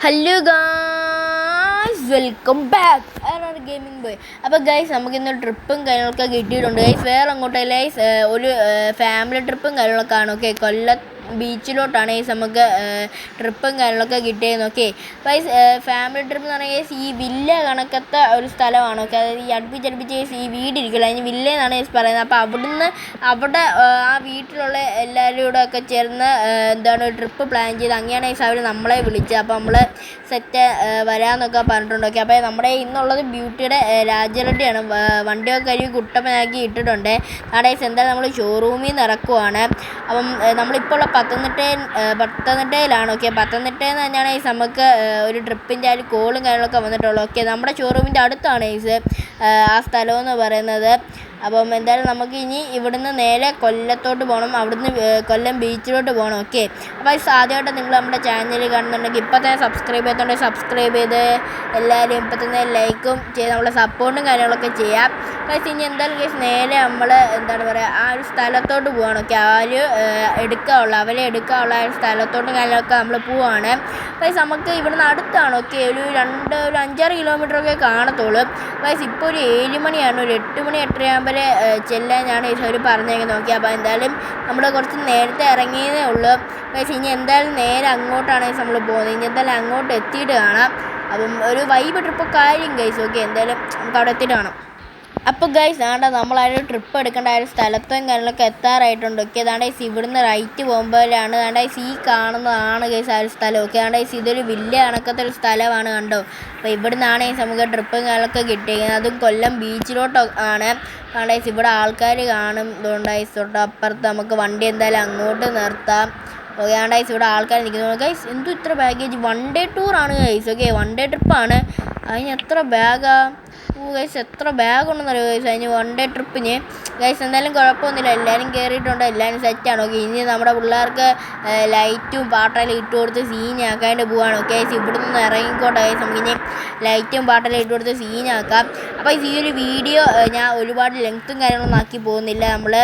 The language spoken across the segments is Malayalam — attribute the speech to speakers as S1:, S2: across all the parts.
S1: ഹലോ ഗായ്സ് വെൽക്കം ബാക്ക് ആരാണ് ഗെയിമിംഗ് ബോയ് അപ്പോൾ ഗൈസ് നമുക്കിന്ന് ട്രിപ്പും കാര്യങ്ങളൊക്കെ കിട്ടിയിട്ടുണ്ട്. ഗൈസ് വേറെ അങ്ങോട്ടേ ഒരു ഫാമിലി ട്രിപ്പും കാര്യങ്ങളൊക്കെ ആണ് ഓക്കെ കൊല്ലം ബീച്ചിലോട്ടാണ് ഗൈസ് നമുക്ക് ട്രിപ്പും കാര്യങ്ങളൊക്കെ കിട്ടിയത് ഓക്കെ ഗൈസ് ഫാമിലി ട്രിപ്പ് എന്ന് പറഞ്ഞാൽ ഈ വില്ല കണക്കത്തെ ഒരു സ്ഥലമാണ് ഓക്കെ അതായത് ഈ അടുപ്പിച്ചടുപ്പിച്ച് ഗൈസ് ഈ വീടിരിക്കില്ല അതിന് വില്ല എന്നാണ് ഗൈസ് പറയുന്നത്. അപ്പോൾ അവിടുന്ന് അവിടെ ആ വീട്ടിലുള്ള എല്ലാവരും കൂടെ ഒക്കെ ചേർന്ന് എന്താണ് ട്രിപ്പ് പ്ലാൻ ചെയ്ത് അങ്ങനെയാണ് ഗൈസ് അവർ നമ്മളെ വിളിച്ചത്. അപ്പോൾ നമ്മൾ സെറ്റ് വരാമെന്നൊക്കെ പറഞ്ഞിട്ടുണ്ട് ഓക്കെ അപ്പോൾ നമ്മുടെ ഇന്നുള്ളത് ബ്യൂട്ടിയുടെ രാജരട്ടിയാണ് വണ്ടിയൊക്കെ ഒരു കുട്ടപ്പനാക്കി ഇട്ടിട്ടുണ്ട്. അവിടെ ഗൈസ് എന്തായാലും നമ്മൾ ഷോറൂമിൽ നിന്ന് ഇറക്കുവാണ്. അപ്പം നമ്മളിപ്പോൾ ഉള്ള പത്തനംതിട്ടയിൽ പത്തനംതിട്ടയിലാണ്. ഓക്കെ പത്തനംതിട്ടയിൽ നിന്ന് തന്നെയാണ് നമുക്ക് ഒരു ട്രിപ്പിന്റെ ആ ഒരു കോളും കാര്യങ്ങളൊക്കെ വന്നിട്ടുള്ളൂ ഓക്കെ നമ്മുടെ ഷോറൂമിന്റെ അടുത്താണ് ഈസ് ആ സ്ഥലമെന്ന് പറയുന്നത്. അപ്പം എന്തായാലും നമുക്ക് ഇനി ഇവിടുന്ന് നേരെ കൊല്ലത്തോട്ട് പോകണം. അവിടുന്ന് കൊല്ലം ബീച്ചിലോട്ട് പോകണം. ഓക്കെ അപ്പോൾ ഇത് ആദ്യമായിട്ട് നിങ്ങൾ നമ്മുടെ ചാനൽ കാണുന്നുണ്ടെങ്കിൽ ഇപ്പോൾ തന്നെ സബ്സ്ക്രൈബ് ചെയ്തിട്ടുണ്ടെങ്കിൽ സബ്സ്ക്രൈബ് ചെയ്ത് എല്ലാവരും ഇപ്പോൾ തന്നെ ലൈക്കും ചെയ്ത് നമ്മളെ സപ്പോർട്ടും കാര്യങ്ങളൊക്കെ ചെയ്യാം. പക്ഷേ ഇനി എന്തായാലും കേസ് നേരെ നമ്മൾ എന്താണ് പറയുക ആ ഒരു സ്ഥലത്തോട്ട് പോകണം. ഓക്കെ ആ ഒരു എടുക്കാനുള്ള അവരെ എടുക്കാനുള്ള സ്ഥലത്തോട്ട് കാര്യങ്ങളൊക്കെ നമ്മൾ പോവാണ്. വൈസ് നമുക്ക് ഇവിടുന്ന് അടുത്താണ്. ഓക്കെ ഒരു രണ്ട് ഒരു അഞ്ചാറ് കിലോമീറ്ററൊക്കെ കാണത്തുള്ളൂ. വൈസ് ഇപ്പോൾ ഒരു ഏഴ് മണിയാണ്. ഒരു എട്ട് മണി എട്ടരയാകുമ്പോൾ ചെല്ലാനാണ് അവർ പറഞ്ഞേക്കുന്നത്. ഓക്കെ അപ്പോൾ എന്തായാലും നമ്മൾ കുറച്ച് നേരത്തെ ഇറങ്ങിയതേ ഉള്ളൂ. വൈസ് ഇനി എന്തായാലും നേരെ അങ്ങോട്ടാണ് നമ്മൾ പോകുന്നത്. ഇനി എന്തായാലും അങ്ങോട്ട് എത്തിയിട്ട് കാണാം. അപ്പം ഒരു വൈബ് ട്രിപ്പ് കാര്യം ഗൈസ് ഓക്കെ എന്തായാലും നമുക്ക് അവിടെ എത്തിയിട്ട് കാണാം. അപ്പോൾ ഗൈസ് ആണ്ട ഒരു ട്രിപ്പ് എടുക്കേണ്ട ഒരു സ്ഥലത്തും കാര്യങ്ങളൊക്കെ എത്താറായിട്ടുണ്ട്. ഓക്കെ അതാണ്ട് ഗൈസ് ഇവിടുന്ന് റൈറ്റ് പോകുമ്പോഴാണ് അതാണ്ട് ഗൈസ് ഈ കാണുന്നതാണ് ഗൈസ് ആ ഒരു സ്ഥലം. ഓക്കെ അതാണ്ട് ഗൈസ് ഇതൊരു വലിയ കണക്കത്തെ ഒരു സ്ഥലമാണ് കണ്ടോ? അപ്പോൾ ഇവിടുന്നാണ് നമുക്ക് ട്രിപ്പും കാര്യങ്ങളൊക്കെ കിട്ടിയിരിക്കുന്നത് അതും കൊല്ലം ബീച്ചിലോട്ട് ആണ്. ഗൈസ് ഇവിടെ ആൾക്കാർ കാണും. ഗൈസ് തൊട്ട് അപ്പുറത്ത് നമുക്ക് വണ്ടി എന്തായാലും അങ്ങോട്ട് നിർത്താം. ഓക്കെ ആണ് ഗൈസ് ഇവിടെ ആൾക്കാർ നിൽക്കുന്നു. ഗൈസ് എന്തു ഇത്ര ബാഗേജ് വൺ ഡേ ടൂറാണ് ഗൈസ് ഓക്കെ വൺ ഡേ ട്രിപ്പാണ് അതിന് എത്ര ബാഗാ ഓ ഗൈസ് എത്ര ബാഗ് ഉണ്ടെന്നറിയോ ഗൈസ് അതിന് വൺ ഡേ ട്രിപ്പിന് ഗൈസ് എന്തായാലും കുഴപ്പമൊന്നുമില്ല. എല്ലാവരും കയറിയിട്ടുണ്ട് എല്ലാവരും സെറ്റാണ് ഓക്കെ ഇനി നമ്മുടെ പിള്ളേർക്ക് ലൈറ്റും പാട്ടെല്ലാം ഇട്ട് കൊടുത്ത് സീനാക്കാണ്ട് പോവാണ്. ഓക്കെ ഗൈസ് ഇവിടെ നിന്ന് ഇറങ്ങിക്കോട്ടെ ഗൈസ് നമുക്കിനി ലൈറ്റും പാട്ടെല്ലാം ഇട്ട് കൊടുത്ത് സീനാക്കാം അപ്പോൾ ഈ ഒരു വീഡിയോ ഞാൻ ഒരുപാട് ലെങ്ത്തും കാര്യങ്ങളൊന്നും ആക്കി പോകുന്നില്ല. നമ്മൾ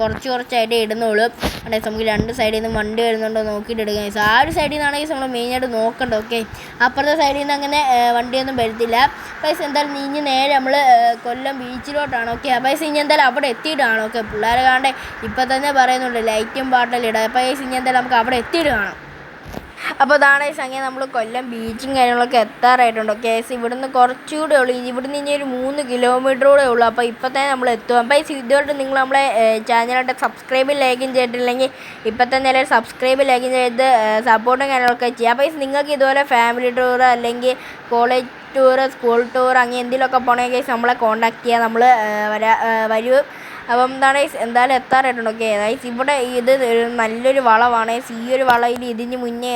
S1: കുറച്ച് കുറച്ചായിട്ട് ഇടുന്നുള്ളൂ. അതെ നമുക്ക് രണ്ട് സൈഡിൽ നിന്ന് വണ്ടി വരുന്നുണ്ടോ നോക്കിയിട്ട് എടുക്കാം ഗൈസ് ആ ഒരു സൈഡിൽ നിന്നാണെങ്കിൽ നമ്മൾ മെയിനായിട്ട് നോക്കണ്ട ഓക്കെ അപ്പുറത്തെ സൈഡിൽ നിന്ന് അങ്ങനെ വണ്ടിയൊന്നും വരുത്തില്ല. പൈസ എന്തായാലും നീഞ്ഞ് നേരെ നമ്മൾ കൊല്ലം ബീച്ചിലോട്ടാണ്. ഓക്കെ അപ്പോൾ ഇനി എന്തായാലും അവിടെ എത്തിയിട്ടാണ് ഓക്കെ പിള്ളേരെ കാണേ ഇപ്പം തന്നെ പറയുന്നുണ്ട് ലൈറ്റും പാട്ടെല്ലാം ഇടാം. അപ്പോൾ ഇനി എന്തായാലും നമുക്ക് അവിടെ എത്തിയിട്ട് കാണാം അപ്പോൾ അതാണ് ഈ സംഖ്യ നമ്മൾ കൊല്ലം ബീച്ചും കാര്യങ്ങളൊക്കെ എത്താറായിട്ടുണ്ട്. ഓക്കെ ഏസ് ഇവിടുന്ന് കുറച്ചുകൂടെ ഉള്ളൂ. ഇവിടുന്ന് ഇനി ഒരു മൂന്ന് കിലോമീറ്റർ കൂടെ ഉള്ളൂ. അപ്പോൾ ഇപ്പം തന്നെ നമ്മൾ എത്തും അപ്പോൾ ഈ ഇതുകൊണ്ട് നിങ്ങൾ നമ്മളെ ചാനലായിട്ട് സബ്സ്ക്രൈബ് ലൈക്കും ചെയ്തിട്ടില്ലെങ്കിൽ ഇപ്പം തന്നെ എല്ലാവരും സബ്സ്ക്രൈബ് ലൈക്കും ചെയ്ത് സപ്പോർട്ടും കാര്യങ്ങളൊക്കെ ചെയ്യുക. അപ്പോൾ നിങ്ങൾക്ക് ഇതുപോലെ ഫാമിലി ടൂർ അല്ലെങ്കിൽ കോളേജ് ടൂർ സ്കൂൾ ടൂർ അങ്ങനെ എന്തെങ്കിലുമൊക്കെ പോകണമെങ്കിൽ നമ്മളെ കോൺടാക്ട് ചെയ്യുക നമ്മൾ വരാ വരൂ. അപ്പം എന്താണ് എന്തായാലും എത്താറായിട്ടുണ്ട്. ഓക്കെ ഗൈസ് ഇവിടെ ഇത് നല്ലൊരു വളവാണ്. ഈ ഒരു വളയിൽ ഇതിന് മുന്നേ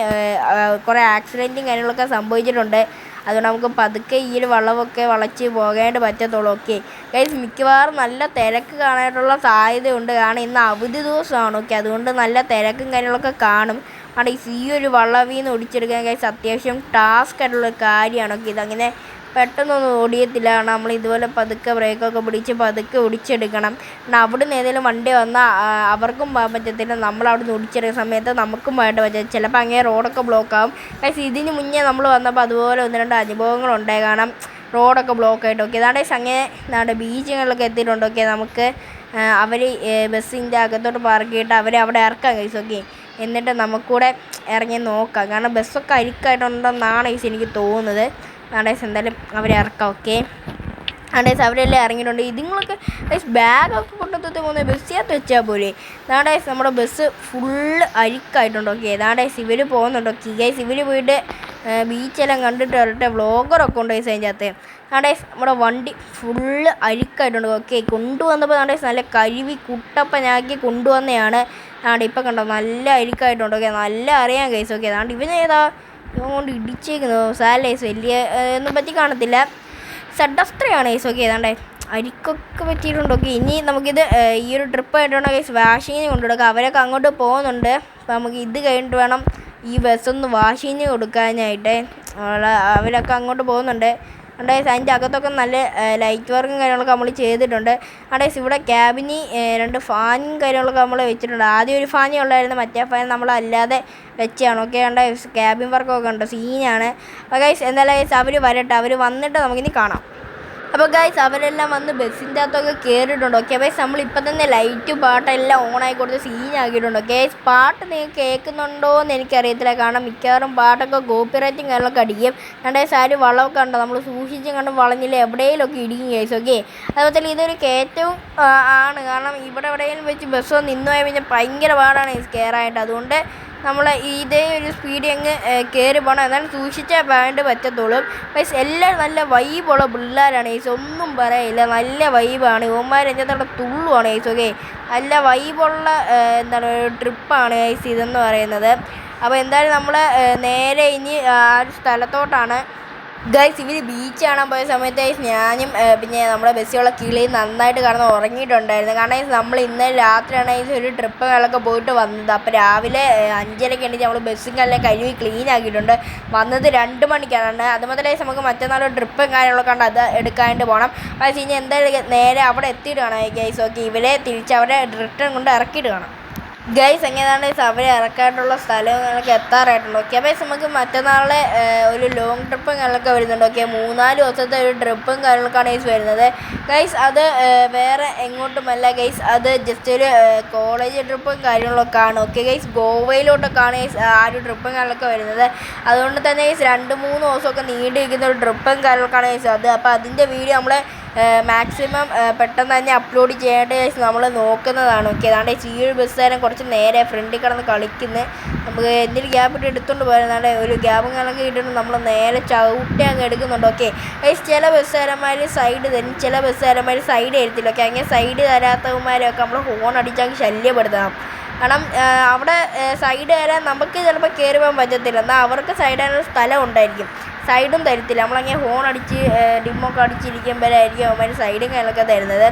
S1: കുറേ ആക്സിഡന്റും കാര്യങ്ങളൊക്കെ സംഭവിച്ചിട്ടുണ്ട്. അതുകൊണ്ട് നമുക്ക് പതുക്കെ ഈ ഒരു വളവൊക്കെ വളച്ച് പോകേണ്ടി പറ്റത്തുള്ളൂ. ഓക്കെ ഗൈസ് മിക്കവാറും നല്ല തിരക്ക് കാണാനായിട്ടുള്ള സാധ്യതയുണ്ട്. കാരണം ഇന്ന് അവധി ദിവസമാണ്. ഓക്കെ അതുകൊണ്ട് നല്ല തിരക്കും കാര്യങ്ങളൊക്കെ കാണും. കാരണം ഈ ഒരു വള്ളവിൽ നിന്ന് ഒടിച്ചെടുക്കാൻ അത്യാവശ്യം ടാസ്ക് ആയിട്ടുള്ള കാര്യമാണ്. ഓക്കെ ഇതങ്ങനെ പെട്ടെന്നൊന്നും ഓടിയത്തില്ല. നമ്മൾ ഇതുപോലെ പതുക്കെ ബ്രേക്കൊക്കെ പിടിച്ച് പതുക്കെ ഒടിച്ചെടുക്കണം പിന്നെ അവിടെ നിന്ന് ഏതെങ്കിലും വണ്ടി വന്നാൽ അവർക്കും പോകാൻ പറ്റത്തില്ല. നമ്മൾ അവിടെ നിന്ന് ഒടിച്ചെടുക്കുന്ന സമയത്ത് നമുക്കും പോയിട്ട് പറ്റും ചിലപ്പോൾ അങ്ങനെ റോഡൊക്കെ ബ്ലോക്ക് ആവും. പക്ഷേ ഇതിന് മുന്നേ നമ്മൾ വന്നപ്പോൾ അതുപോലെ ഒന്ന് രണ്ട് അനുഭവങ്ങൾ ഉണ്ടായി. കാണാം റോഡൊക്കെ ബ്ലോക്ക് ആയിട്ട്. ഓക്കെ അതാണ് അങ്ങനെ നമ്മുടെ ബീച്ചുകളിലൊക്കെ എത്തിയിട്ടുണ്ട്. ഓക്കെ നമുക്ക് അവർ ബസ്സിന്റെ അകത്തോട്ട് പാർക്ക് ചെയ്തിട്ട് അവരെ അവിടെ ഇറക്കാൻ കഴിച്ചു ഓക്കെ എന്നിട്ട് നമുക്കൂടെ ഇറങ്ങി നോക്കാം. കാരണം ബസ്സൊക്കെ അരിക്കായിട്ടുണ്ടെന്നാണ് എനിക്ക് തോന്നുന്നത്. നാടേസ് എന്തായാലും അവരെ ഇറക്കാം ഓക്കെ നാടേസ് അവരെല്ലാം ഇറങ്ങിയിട്ടുണ്ട്. ഇതുങ്ങളൊക്കെ ബാഗൊക്കെ കൊണ്ടുത്തി പോകുന്നത് ബസ്സിനകത്ത് വെച്ചാൽ പോലെ നാടേസ് നമ്മുടെ ബസ് ഫുള്ള് അരിക്കായിട്ടുണ്ട് ഓക്കെ നാടേസ് ഇവർ പോകുന്നുണ്ട് ഓക്കെ ഗൈസ് ഇവർ പോയിട്ട് ബീച്ചെല്ലാം കണ്ടിട്ട് വരട്ടെ വ്ളോഗറൊക്കെ ഉണ്ട് ഗൈസ് അതിന്റെ അകത്ത് നാടേസ് നമ്മുടെ വണ്ടി ഫുള്ള് അരിക്കായിട്ടുണ്ട് ഓക്കെ കൊണ്ടുവന്നപ്പോൾ നാടേസ് നല്ല കരുവി കുട്ടപ്പനാക്കി കൊണ്ടുവന്നതാണ് നാടെ ഇപ്പം കണ്ടോ നല്ല അരിക്കായിട്ടുണ്ട് ഓക്കെ നല്ല അറിയാം കേസ് ഓക്കെ അതാണ്ട് ഇവനേതാ കൊണ്ട് ഇടിച്ചേക്കുന്നു? സാലേസ് വലിയ ഒന്നും പറ്റി കാണത്തില്ല. സഡസ്ത്രയാണ് ഏസ് ഓക്കെ ഏതാണ്ടേ അരിക്കൊക്കെ പറ്റിയിട്ടുണ്ട് ഓക്കെ ഇനി നമുക്കിത് ഈ ഒരു ട്രിപ്പ് ആയിട്ടാണ് കേസ് വാഷിങ്ങിന് കൊണ്ടുകൊടുക്കുക അവരൊക്കെ അങ്ങോട്ട് പോകുന്നുണ്ട്. അപ്പോൾ നമുക്ക് ഇത് കഴിഞ്ഞിട്ട് വേണം ഈ ബസ്സൊന്ന് വാഷിങ്ങിന് കൊടുക്കാനായിട്ട്. അവരൊക്കെ അങ്ങോട്ട് പോകുന്നുണ്ട്. അവിടെ അതിന്റെ അകത്തൊക്കെ നല്ല ലൈറ്റ് വർക്കും കാര്യങ്ങളൊക്കെ നമ്മൾ ചെയ്തിട്ടുണ്ട്. അവിടെ ഇവിടെ ക്യാബിനി രണ്ട് ഫാനും കാര്യങ്ങളൊക്കെ നമ്മൾ വെച്ചിട്ടുണ്ട്. ആദ്യം ഒരു ഫാനേ ഉള്ളായിരുന്നു. മറ്റേ ഫാൻ നമ്മൾ അല്ലാതെ വെച്ചാണ് ഓക്കെ കണ്ട ക്യാബിൻ വർക്കൊക്കെ ഉണ്ട്. സീനാണ് ഗൈസ് എന്തായാലും ഗൈസ് അവർ വരട്ടെ. അവർ വന്നിട്ട് നമുക്കിനി കാണാം. അപ്പോൾ ഗൈസ് അവരെല്ലാം വന്ന് ബസ്സിന്റെ അകത്തൊക്കെ കയറിയിട്ടുണ്ട് ഓക്കെ ഗൈസ് നമ്മളിപ്പോൾ തന്നെ ലൈറ്റ് പാട്ടെല്ലാം ഓണായി കൊടുത്ത് സീനാക്കിയിട്ടുണ്ട് ഗൈസ് പാട്ട് നിങ്ങൾ കേൾക്കുന്നുണ്ടോ എന്ന് എനിക്കറിയത്തില്ല. കാരണം മിക്കവാറും പാട്ടൊക്കെ കോപ്പി റൈറ്റും കാര്യങ്ങളൊക്കെ അടിക്കും. രണ്ടേ സാരി വളമൊക്കെ ഉണ്ടോ നമ്മൾ സൂക്ഷിച്ചും കണ്ടും വളഞ്ഞില്ല? എവിടെയെങ്കിലുമൊക്കെ ഇടിക്കും ഗൈസ് ഓക്കെ അതുപോലെ തന്നെ ഇതൊരു കയറ്റവും ആണ്. കാരണം ഇവിടെ എവിടെയെങ്കിലും വെച്ച് ബസ്സോ നിന്നു പോയാൽ പിന്നെ ഭയങ്കര പാടാണ് ഗൈസ് കയറാനായിട്ട് അതുകൊണ്ട് നമ്മൾ ഇതേ ഒരു സ്പീഡ് അങ്ങ് കയറി പോകണം എന്നാലും സൂക്ഷിച്ചാൽ പാണ്ട് പറ്റത്തുള്ളൂ. പക്ഷേ എല്ലാം നല്ല വൈബുള്ള പിള്ളേരാണ് ഈസ് ഒന്നും പറയില്ല. നല്ല വൈബാണ് ഇവന്മാർ എഞ്ചത്തോടെ തുള്ളുവാണ് ഈസ് ഓക്കെ നല്ല വൈബുള്ള എന്താണ് ട്രിപ്പാണ് ഈസ് ഇതെന്ന് പറയുന്നത്. അപ്പോൾ എന്തായാലും നമ്മൾ നേരെ ഇനി ആ ഒരു സ്ഥലത്തോട്ടാണ്. ഗൈസ് ഇവർ ബീച്ച് കാണാൻ പോയ സമയത്ത് ഞാനും പിന്നെ നമ്മുടെ ബസ്സിലുള്ള കിളി നന്നായിട്ട് കടന്ന് ഉറങ്ങിയിട്ടുണ്ടായിരുന്നു. കാരണം നമ്മൾ ഇന്നലെ രാത്രിയാണ് ഒരു ട്രിപ്പ് കാലൊക്കെ പോയിട്ട് വന്നത്. അപ്പോൾ രാവിലെ അഞ്ചരയ്ക്ക് എണീറ്റ് നമ്മൾ ബസ്സും കല്ലെ കഴുകി ക്ലീൻ ആക്കിയിട്ടുണ്ട്. വന്നത് രണ്ട് മണിക്കാണ്. guys നമുക്ക് മറ്റന്നാൾ ട്രിപ്പും കാര്യങ്ങളൊക്കെ ഉണ്ട് അത് എടുക്കാണ്ട് പോകണം പക്ഷേ ഇനി എന്തായാലും നേരെ അവിടെ എത്തിയിട്ട് കാണാം ഗൈസ് ഓക്കെ ഇവരെ തിരിച്ച് അവരെ റിട്ടേൺ കൊണ്ട് ഇറക്കിയിട്ട് കാണാം. ഗൈസ് എങ്ങനെയാണ് അവരെ ഇറക്കാനുള്ള സ്ഥലങ്ങളൊക്കെ എത്താറായിട്ടുണ്ട്? ഓക്കെ അപ്പോൾ നമുക്ക് മറ്റന്നാളെ ഒരു ലോങ് ട്രിപ്പും കാര്യങ്ങളൊക്കെ വരുന്നുണ്ട്. ഓക്കെ മൂന്നാൽ ദിവസത്തെ ഒരു ട്രിപ്പും കാര്യങ്ങളൊക്കെയാണ് ഗൈസ് വരുന്നത്. ഗൈസ് അത് വേറെ എങ്ങോട്ടുമല്ല. ഗൈസ് അത് ജസ്റ്റ് ഒരു കോളേജ് ട്രിപ്പും കാര്യങ്ങളൊക്കെ ആണ് ഓക്കെ ഗൈസ് ഗോവയിലോട്ടൊക്കെയാണ് ഗൈസ് ആ ഒരു ട്രിപ്പും കാര്യങ്ങളൊക്കെ വരുന്നത്. അതുകൊണ്ട് തന്നെ ഗൈസ് രണ്ട് മൂന്ന് ദിവസമൊക്കെ നീണ്ടിരിക്കുന്ന ഒരു ട്രിപ്പും കാര്യങ്ങളൊക്കെയാണ് ഗൈസ് അത്. അപ്പോൾ അതിന്റെ വീഡിയോ നമ്മൾ മാക്സിമം പെട്ടെന്ന് തന്നെ അപ്ലോഡ് ചെയ്യേണ്ട നമ്മൾ നോക്കുന്നതാണ്. ഓക്കെ അതാണ്ട് ഒരു ബസ്സുകാരൻ കുറച്ച് നേരെ ഫ്രണ്ടിൽ കിടന്ന് കളിക്കുന്നത് നമുക്ക് എന്തെങ്കിലും ഗ്യാപ്പ് ഇട്ട് എടുത്തുകൊണ്ട് പോയിരുന്നാണ്ട് ഒരു ഗ്യാപ്പും കണക്ക് ഇട്ടുണ്ട് നമ്മൾ നേരെ ചവിട്ടി അങ്ങ് എടുക്കുന്നുണ്ട്. ഓക്കെ ചില ബസ്സുകാരന്മാർ സൈഡ് തരും ചില ബസ്സുകാരന്മാർ സൈഡ് തരത്തില്ല ഓക്കെ അങ്ങനെ സൈഡ് തരാത്തവന്മാരെയൊക്കെ നമ്മൾ ഹോൺ അടിച്ചങ്ങ് ശല്യപ്പെടുത്തണം. കാരണം അവിടെ സൈഡ് തരാൻ നമുക്ക് ചിലപ്പോൾ കയറി പോകാൻ പറ്റത്തില്ല. എന്നാൽ അവർക്ക് സൈഡ് തരാനുള്ള സ്ഥലം ഉണ്ടായിരിക്കും. സൈഡും തരത്തില്ല. നമ്മളങ്ങനെ ഹോൺ അടിച്ച് ഡിമ്മൊക്കെ അടിച്ചിരിക്കുമ്പോഴായിരിക്കും അവന്മാർ സൈഡും കാര്യങ്ങളൊക്കെ തരുന്നത്.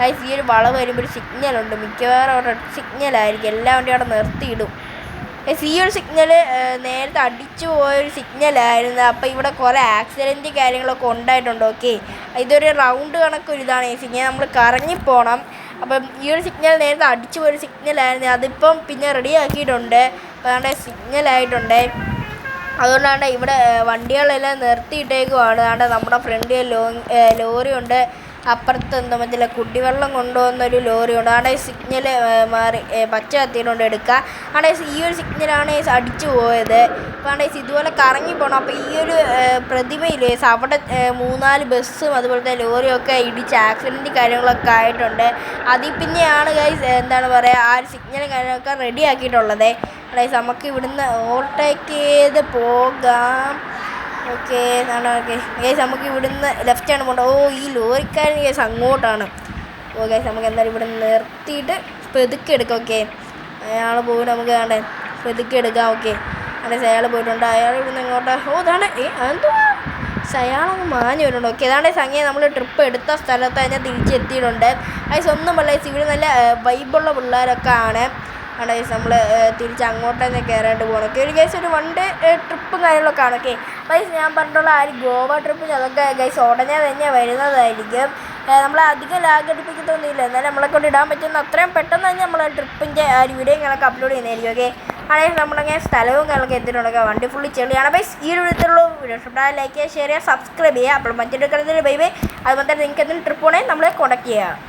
S1: ഗൈസ് ഈ ഒരു വളവ് വരുമ്പോൾ ഒരു സിഗ്നലുണ്ട് മിക്കവാറും അവിടെ സിഗ്നലായിരിക്കും എല്ലാ വണ്ടിയും അവിടെ നിർത്തിയിടും. ഗൈസ് ഈ ഒരു സിഗ്നൽ നേരത്തെ അടിച്ചു പോയൊരു സിഗ്നലായിരുന്നു അപ്പോൾ ഇവിടെ കുറേ ആക്സിഡന്റ് കാര്യങ്ങളൊക്കെ ഉണ്ടായിട്ടുണ്ട്. ഓക്കെ ഇതൊരു റൗണ്ട് കണക്കൊരു ഇതാണ്. ഈ സിഗ്നൽ നമ്മൾ കറങ്ങിപ്പോണം അപ്പം ഈ ഒരു സിഗ്നൽ നേരത്തെ അടിച്ചു പോയൊരു സിഗ്നലായിരുന്നു അതിപ്പം പിന്നെ റെഡിയാക്കിയിട്ടുണ്ട് അപ്പോൾ അതുകൊണ്ട് സിഗ്നലായിട്ടുണ്ട് അതുകൊണ്ടാണ് ഇവിടെ വണ്ടികളെല്ലാം നിർത്തിയിട്ടേക്കുവാണ്. അതാണ് നമ്മുടെ ഫ്രണ്ടിൽ ലോറി ഉണ്ട് അപ്പുറത്ത് എന്താ മറ്റേ കുടിവെള്ളം കൊണ്ടുപോകുന്നൊരു ലോറിയുണ്ട്. അവിടെ സിഗ്നൽ മാറി പച്ച കത്തിയിട്ടുണ്ട് എടുക്കുക അവിടെ ഈ ഒരു സിഗ്നലാണ് അടിച്ചു പോയത്. അപ്പോൾ അവിടെ ഇതുപോലെ കറങ്ങി പോകണം അപ്പോൾ ഈ ഒരു പ്രതിമയില്ലേ അവിടെ മൂന്നാൽ ബസ്സും അതുപോലത്തെ ലോറിയൊക്കെ ഇടിച്ച് ആക്സിഡന്റ് കാര്യങ്ങളൊക്കെ ആയിട്ടുണ്ട്. അതിൽ പിന്നെയാണ് ഗൈസ് എന്താണ് പറയുക ആ ഒരു സിഗ്നലും കാര്യങ്ങളൊക്കെ റെഡി ആക്കിയിട്ടുള്ളത്. ഗൈസ് നമുക്ക് ഇവിടുന്ന് ഓവർടേക്ക് ചെയ്ത് പോകാം. ഓക്കെ ഓക്കെ ഗൈസ് നമുക്ക് ഇവിടുന്ന് ആണ് പോകേണ്ടത് ഓ ഈ ലോറിക്കാരൻ ഗൈസ് അങ്ങോട്ടാണ്. ഓ നമുക്ക് എന്തായാലും ഇവിടെ നിർത്തിയിട്ട് പെതുക്കെ എടുക്കാം ഓക്കെ അയാൾ പോയിട്ട് നമുക്ക് വേണ്ടേ പെതുക്കെ എടുക്കാം ഓക്കെ അതെ അയാൾ പോയിട്ടുണ്ട്. അയാൾ ഇവിടുന്ന് ഇങ്ങോട്ട് ഓ ഇതാണ്. ഏ അതെന്തുവാ? അയാളൊന്ന് മാഞ്ഞു വരുന്നുണ്ട്. ഓക്കെ അതാണ് സംഗതി നമ്മൾ ട്രിപ്പ് എടുത്ത സ്ഥലത്ത് തന്നെ തിരിച്ചെത്തിയിട്ടുണ്ട്. അത് സ്വന്തം പിള്ളേർ ഇവിടെ നല്ല വൈബുള്ള പിള്ളേരൊക്കെ ആണ്. ആണ് നമ്മൾ തിരിച്ച് അങ്ങോട്ട് തന്നെ കയറാണ്ട് പോകണം ഒരു ഗൈസ് ഒരു വൺ ഡേ ട്രിപ്പും കാര്യങ്ങളൊക്കെ ആണ്. ഓക്കെ ഗൈസ് ഞാൻ പറഞ്ഞിട്ടുള്ള ആ ഒരു ഗോവ ട്രിപ്പ് ഞങ്ങൾക്ക് ഗൈസ് ഉടനെ തന്നെ വരുന്നതായിരിക്കും. നമ്മൾ അധികം ലാഗ് അടിപ്പിക്കത്തൊന്നുമില്ല. എന്നാലും നമ്മളെ കൊണ്ട് ഇടാൻ പറ്റുന്ന അത്രയും പെട്ടെന്ന് തന്നെ നമ്മൾ ട്രിപ്പിന്റെ ആ ഒരു വീഡിയോ ഞങ്ങൾക്ക് അപ്ലോഡ് ചെയ്യുന്നതായിരിക്കും. ഓക്കെ ആണെങ്കിൽ നമ്മളങ്ങനെ സ്ഥലവും കാര്യങ്ങളൊക്കെ എത്തിയിട്ടുണ്ടെങ്കിൽ വണ്ടി ഫുള്ള് ചെളിയാണ്. ബൈസ് ഈ ഒരു വിധത്തിലുള്ള വീഡിയോ ഇഷ്ടപ്പെട്ടാൽ ലൈക്ക് ചെയ്യുക ഷെയർ ചെയ്യുക സബ്സ്ക്രൈബ് ചെയ്യുക. അപ്പോൾ മറ്റൊരു കാര്യത്തിൽ ബൈ ബൈ അതുപോലെ തന്നെ നിങ്ങൾക്ക് എന്തെങ്കിലും ട്രിപ്പ് പോകണമെങ്കിൽ നമ്മളെ കോൺടാക്ട് ചെയ്യുക.